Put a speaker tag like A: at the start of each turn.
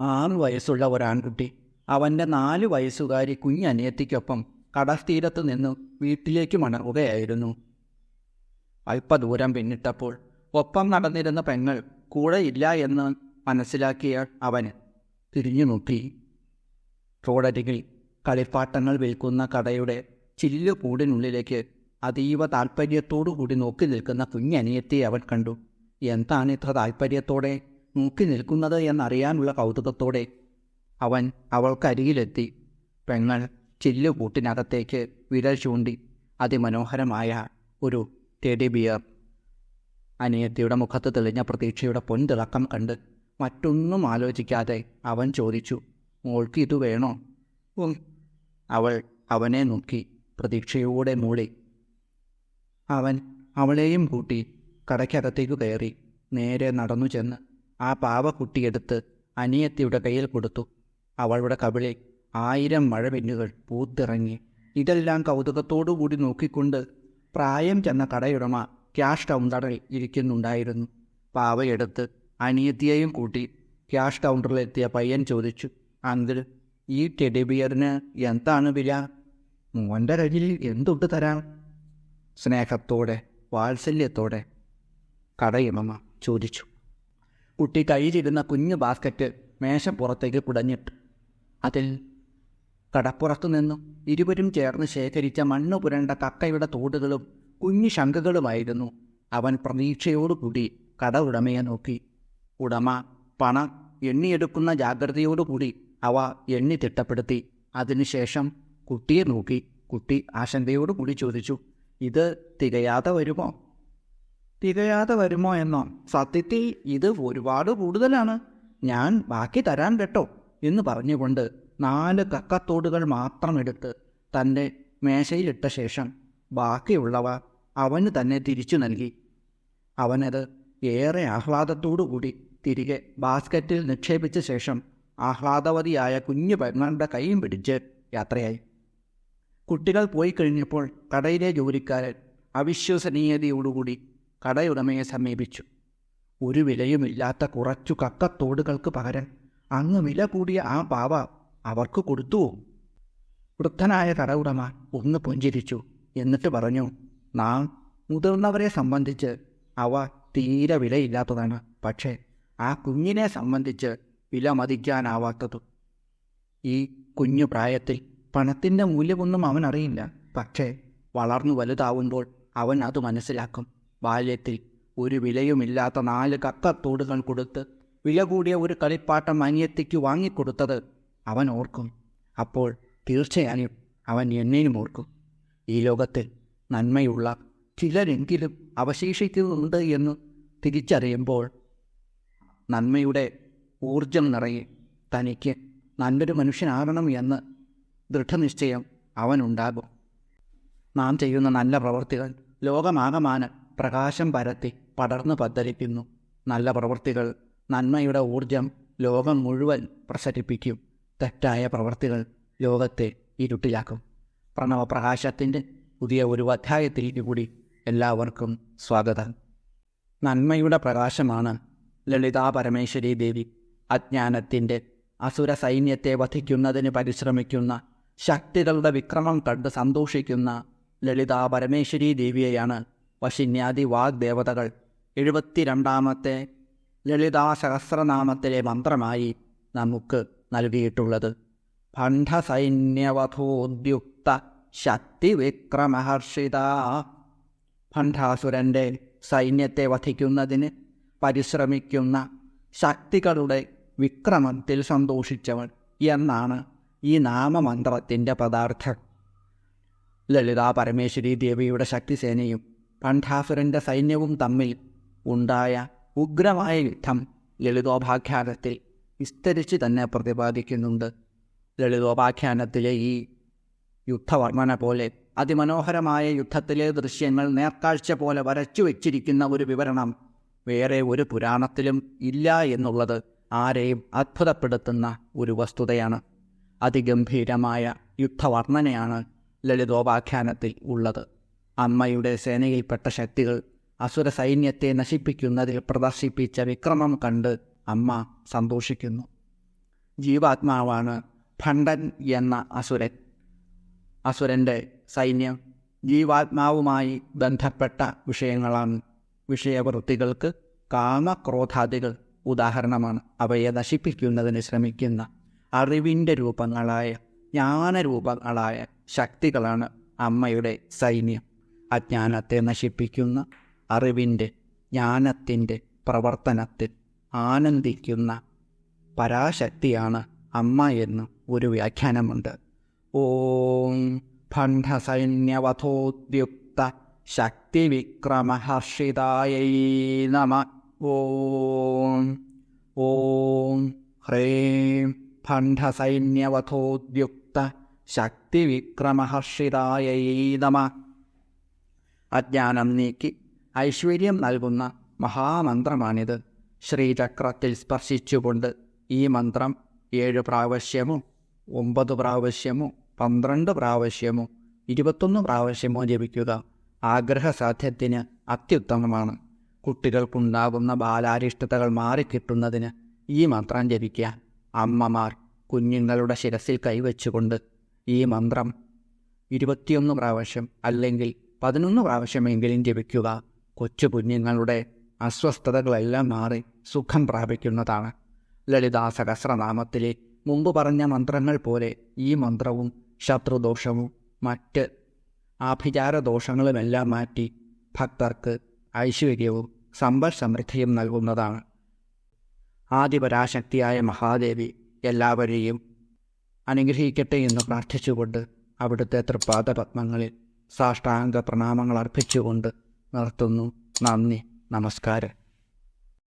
A: ആറ് വയസ്സുള്ള ഒരാൺകുട്ടി. അവന്റെ നാല് വയസ്സുകാരി കുഞ്ഞനിയത്തിക്കൊപ്പം കടൽത്തീരത്ത് നിന്ന് വീട്ടിലേക്ക് മടങ്ങുകയായിരുന്നു. അല്പദൂരം പിന്നിട്ടപ്പോൾ ഒപ്പം നടന്നിരുന്ന പെങ്ങൾ കൂടെയില്ല എന്ന് മനസ്സിലാക്കിയ അവന് തിരിഞ്ഞു നോക്കി. റോഡരികിൽ കളിപ്പാട്ടങ്ങൾ വിൽക്കുന്ന കടയുടെ ചില്ലു കൂടിനുള്ളിലേക്ക് അതീവ താൽപ്പര്യത്തോടു കൂടി നോക്കി നിൽക്കുന്ന കുഞ്ഞനിയത്തെ അവൻ കണ്ടു. എന്താണ് ഇത്ര താൽപ്പര്യത്തോടെ നോക്കി നിൽക്കുന്നത് എന്നറിയാനുള്ള കൗതുകത്തോടെ അവൻ അവൾക്കരികിലെത്തി. പെങ്ങൾ ചില്ലുകൂട്ടിനകത്തേക്ക് വിരൽ ചൂണ്ടി അതിമനോഹരമായ ഒരു ടെഡി ബിയർ. അനിയത്തിയുടെ മുഖത്ത് തെളിഞ്ഞ പ്രതീക്ഷയുടെ പൊൻതിളക്കം കണ്ട് മറ്റൊന്നും ആലോചിക്കാതെ അവൻ ചോദിച്ചു മോൾക്ക് ഇത് വേണോ? അവൾ അവനെ നോക്കി പ്രതീക്ഷയോടെ മൂളി അവൻ അവളെയും കൂട്ടി കടയ്ക്കകത്തേക്ക് കയറി നേരെ നടന്നു ചെന്ന് ആ പാവക്കുട്ടിയെടുത്ത് അനിയത്തിയുടെ കയ്യിൽ കൊടുത്തു. അവളുടെ കവിളിൽ ആയിരം മഴവില്ലുകൾ പൂത്തിറങ്ങി. ഇതെല്ലാം കൗതുകത്തോടുകൂടി നോക്കിക്കൊണ്ട് പ്രായം ചെന്ന കടയുടമ ക്യാഷ് കൗണ്ടറിൽ ഇരിക്കുന്നുണ്ടായിരുന്നു. പാവയെടുത്ത് അനിയത്തിയെയും കൂട്ടി ക്യാഷ് കൗണ്ടറിലെത്തിയ പയ്യൻ ചോദിച്ചു അങ്കിൾ ഈ ടെഡിബിയറിന് എന്താണ് വില? മോന്റെ കയ്യിൽ എന്തുണ്ട് തരാം സ്നേഹത്തോടെ വാത്സല്യത്തോടെ കടയുമമ്മ ചോദിച്ചു കുട്ടി കയ്യിലിരുന്ന കുഞ്ഞു ബാസ്ക്കറ്റ് മേശപ്പുറത്തേക്ക് കുടഞ്ഞിട്ടു. അതിൽ കടപ്പുറത്തു നിന്നും ഇരുവരും ചേർന്ന് ശേഖരിച്ച മണ്ണ് പുരണ്ട കക്കയുടെ തോടുകളും കുഞ്ഞു ശങ്കകളുമായിരുന്നു അവൻ പ്രതീക്ഷയോടുകൂടി കട ഉടമയെ നോക്കി. ഉടമ പണം എണ്ണിയെടുക്കുന്ന ജാഗ്രതയോടുകൂടി അവ എണ്ണി തിട്ടപ്പെടുത്തി. അതിനുശേഷം കുട്ടിയെ നോക്കി. കുട്ടി ആശങ്കയോടുകൂടി ചോദിച്ചു ഇത് തികയാതെ വരുമോ? തികയാതെ വരുമോ എന്നോ? സത്യത്തിൽ ഇത് ഒരുപാട് കൂടുതലാണ്. ഞാൻ ബാക്കി തരാൻ കേട്ടോ എന്ന് പറഞ്ഞുകൊണ്ട് നാല് കക്കത്തോടുകൾ മാത്രം എടുത്ത് തന്റെ മേശയിലിട്ട ശേഷം ബാക്കിയുള്ളവ അവന് തന്നെ തിരിച്ചു നൽകി. അവനത് ഏറെ ആഹ്ലാദത്തോടുകൂടി തിരികെ ബാസ്ക്കറ്റിൽ നിക്ഷേപിച്ച ശേഷം ആഹ്ലാദവതിയായ കുഞ്ഞു പെങ്ങളുടെ കൈയും പിടിച്ച് യാത്രയായി. കുട്ടികൾ പോയി കഴിഞ്ഞപ്പോൾ കടയിലെ ജോലിക്കാരൻ അവിശ്വസനീയതയോടുകൂടി കടയുടമയെ സമീപിച്ചു. ഒരു വിലയുമില്ലാത്ത കുറച്ചു കക്കത്തോടുകൾക്ക് പകരം അങ്ങ് വില കൂടിയ ആ പാവ അവർക്ക് കൊടുത്തുവോ? വൃദ്ധനായ കടയുടമ ഒന്ന് പുഞ്ചിരിച്ചു. എന്നിട്ട് പറഞ്ഞു നാം മുതിർന്നവരെ സംബന്ധിച്ച് അവ തീരെ വിലയില്ലാത്തതാണ്. പക്ഷേ ആ കുഞ്ഞിനെ സംബന്ധിച്ച് വില മതിക്കാനാവാത്തത്. ഈ കുഞ്ഞു പ്രായത്തിൽ പണത്തിന്റെ മൂല്യമൊന്നും അവൻ അറിയില്ല പക്ഷേ വളർന്നു വലുതാവുമ്പോൾ അവൻ അത് മനസ്സിലാക്കും. ബാല്യത്തിൽ ഒരു വിലയുമില്ലാത്ത നാല് കക്കത്തോടുകൾ കൊടുത്ത് വില കൂടിയ ഒരു കളിപ്പാട്ടം അനിയത്തിക്ക് വാങ്ങിക്കൊടുത്തത് അവൻ ഓർക്കും. അപ്പോൾ തീർച്ചയായും അവൻ എന്നെയും ഓർക്കും. ഈ ലോകത്തിൽ നന്മയുള്ള ചിലരെങ്കിലും അവശേഷിക്കുന്നുണ്ട് എന്ന് തിരിച്ചറിയുമ്പോൾ നന്മയുടെ ഊർജം നിറയെ തനിക്ക് നല്ലൊരു മനുഷ്യനാകണം എന്ന് ദൃഢനിശ്ചയം അവനുണ്ടാകും. നാം ചെയ്യുന്ന നല്ല പ്രവൃത്തികൾ ലോകമാകമാനം പ്രകാശം പരത്തി പടർന്നു പദ്ധരിക്കുന്നു. നല്ല പ്രവൃത്തികൾ നന്മയുടെ ഊർജം ലോകം മുഴുവൻ പ്രസരിപ്പിക്കും. തെറ്റായ പ്രവൃത്തികൾ ലോകത്തെ ഇരുട്ടിലാക്കും. പ്രണവപ്രകാശത്തിന്റെ പുതിയ ഒരു അധ്യായത്തിലേക്ക് കൂടി എല്ലാവർക്കും സ്വാഗതം. നന്മയുടെ പ്രകാശമാണ് ലളിതാ പരമേശ്വരി ദേവി അജ്ഞാനത്തിന്റെ അസുര സൈന്യത്തെ വധിക്കുന്നതിന് പരിശ്രമിക്കുന്ന ശക്തികളുടെ വിക്രമം കണ്ട് സന്തോഷിക്കുന്ന ലളിതാ പരമേശ്വരി ദേവിയെയാണ് വശിന്യാദി വാഗ്ദേവതകൾ എഴുപത്തിരണ്ടാമത്തെ ലളിതാ സഹസ്രനാമത്തിലെ മന്ത്രമായി നമുക്ക് നൽകിയിട്ടുള്ളത്. ഭണ്ഡസൈന്യവധോദ്യുക്ത ശക്തിവിക്രമഹർഷിത. ഭണ്ഡാസുരന്റെ സൈന്യത്തെ വധിക്കുന്നതിന് പരിശ്രമിക്കുന്ന ശക്തികളുടെ വിക്രമത്തിൽ സന്തോഷിച്ചവൻ എന്നാണ് ഈ നാമമന്ത്രത്തിന്റെ പദാർത്ഥം. ലളിതാ പരമേശ്വരി ദേവിയുടെ ശക്തിസേനയും പണ്ഡാസുരന്റെ സൈന്യവും തമ്മിൽ ഉണ്ടായ ഉഗ്രമായ യുദ്ധം ലളിതോപാഖ്യാനത്തിൽ വിസ്തരിച്ച് തന്നെ പ്രതിപാദിക്കുന്നുണ്ട്. ലളിതോപാഖ്യാനത്തിലെ ഈ യുദ്ധവർമ്മന പോലെ അതിമനോഹരമായ യുദ്ധത്തിലെ ദൃശ്യങ്ങൾ നേർക്കാഴ്ച പോലെ വരച്ചു വച്ചിരിക്കുന്ന ഒരു വിവരണം വേറെ ഒരു പുരാണത്തിലും ഇല്ല എന്നുള്ളത് ആരെയും അത്ഭുതപ്പെടുത്തുന്ന ഒരു വസ്തുതയാണ്. അതിഗംഭീരമായ യുദ്ധവർണനയാണ് ലളിതോപാഖ്യാനത്തിൽ ഉള്ളത്. അമ്മയുടെ സേനയിൽപ്പെട്ട ശക്തികൾ അസുര സൈന്യത്തെ നശിപ്പിക്കുന്നതിൽ പ്രദർശിപ്പിച്ച വിക്രമം കണ്ട് അമ്മ സന്തോഷിക്കുന്നു. ജീവാത്മാവാണ് ഭണ്ഡൻ എന്ന അസുരൻ. അസുരന്റെ സൈന്യം ജീവാത്മാവുമായി ബന്ധപ്പെട്ട വിഷയങ്ങളാണ്. വിഷയവൃത്തികൾക്ക് കാമക്രോധാദികൾ ഉദാഹരണമാണ്. അവയെ നശിപ്പിക്കുന്നതിന് ശ്രമിക്കുന്ന അറിവിന്റെ രൂപങ്ങളായ ജ്ഞാനരൂപങ്ങളായ ശക്തികളാണ് അമ്മയുടെ സൈന്യം. അജ്ഞാനത്തെ നശിപ്പിക്കുന്ന അറിവിന്റെ ജ്ഞാനത്തിന്റെ പ്രവർത്തനത്തിൽ ആനന്ദിക്കുന്ന പരാശക്തിയാണ് അമ്മ എന്ന് ഒരു വ്യാഖ്യാനമുണ്ട്. ഓം ഭണ്ഡസൈന്യവധോദ്യുക്ത ശക്തിവിക്രമഹർഷിതായൈ നമ. ഓം ഓം ഹ്രീം ഭണ്ഡസൈന്യവധോദ്യുക്ത ശക്തിവിക്രമഹർഷിതായൈ നമ. അജ്ഞാനം നീക്കി ഐശ്വര്യം നൽകുന്ന മഹാമന്ത്രമാണിത്. ശ്രീചക്രത്തിൽ സ്പർശിച്ചുകൊണ്ട് ഈ മന്ത്രം ഏഴ് പ്രാവശ്യമോ ഒമ്പത് പ്രാവശ്യമോ പന്ത്രണ്ട് പ്രാവശ്യമോ ഇരുപത്തൊന്ന് പ്രാവശ്യമോ ജപിക്കുക. ആഗ്രഹസാധ്യത്തിന് അത്യുത്തമമാണ്. കുട്ടികൾക്കുണ്ടാകുന്ന ബാലാരിഷ്ടതകൾ മാറിക്കിട്ടുന്നതിന് ഈ മന്ത്രം ജപിക്കുക. അമ്മമാർ കുഞ്ഞുങ്ങളുടെ ശിരസിൽ കൈവച്ചുകൊണ്ട് ഈ മന്ത്രം ഇരുപത്തിയൊന്ന് പ്രാവശ്യം അല്ലെങ്കിൽ പതിനൊന്ന് പ്രാവശ്യമെങ്കിലും ജപിക്കുക. കൊച്ചു കുഞ്ഞുങ്ങളുടെ അസ്വസ്ഥതകളെല്ലാം മാറി സുഖം പ്രാപിക്കുന്നതാണ്. ലളിതാ സഹസ്രനാമത്തിലെ മുമ്പ് പറഞ്ഞ മന്ത്രങ്ങൾ പോലെ ഈ മന്ത്രവും ശത്രുദോഷവും മറ്റ് ആഭിചാരദോഷങ്ങളുമെല്ലാം മാറ്റി ഭക്തർക്ക് ഐശ്വര്യവും സമ്പൽ സമൃദ്ധിയും നൽകുന്നതാണ്. ആദിപരാശക്തിയായ മഹാദേവി എല്ലാവരെയും അനുഗ്രഹിക്കട്ടെ എന്ന് പ്രാർത്ഥിച്ചുകൊണ്ട് അവിടുത്തെ തൃപ്പാദ പത്മങ്ങളിൽ സാഷ്ടാംഗ പ്രണാമങ്ങൾ അർപ്പിച്ചുകൊണ്ട് നിർത്തുന്നു നന്ദി. നമസ്കാരം.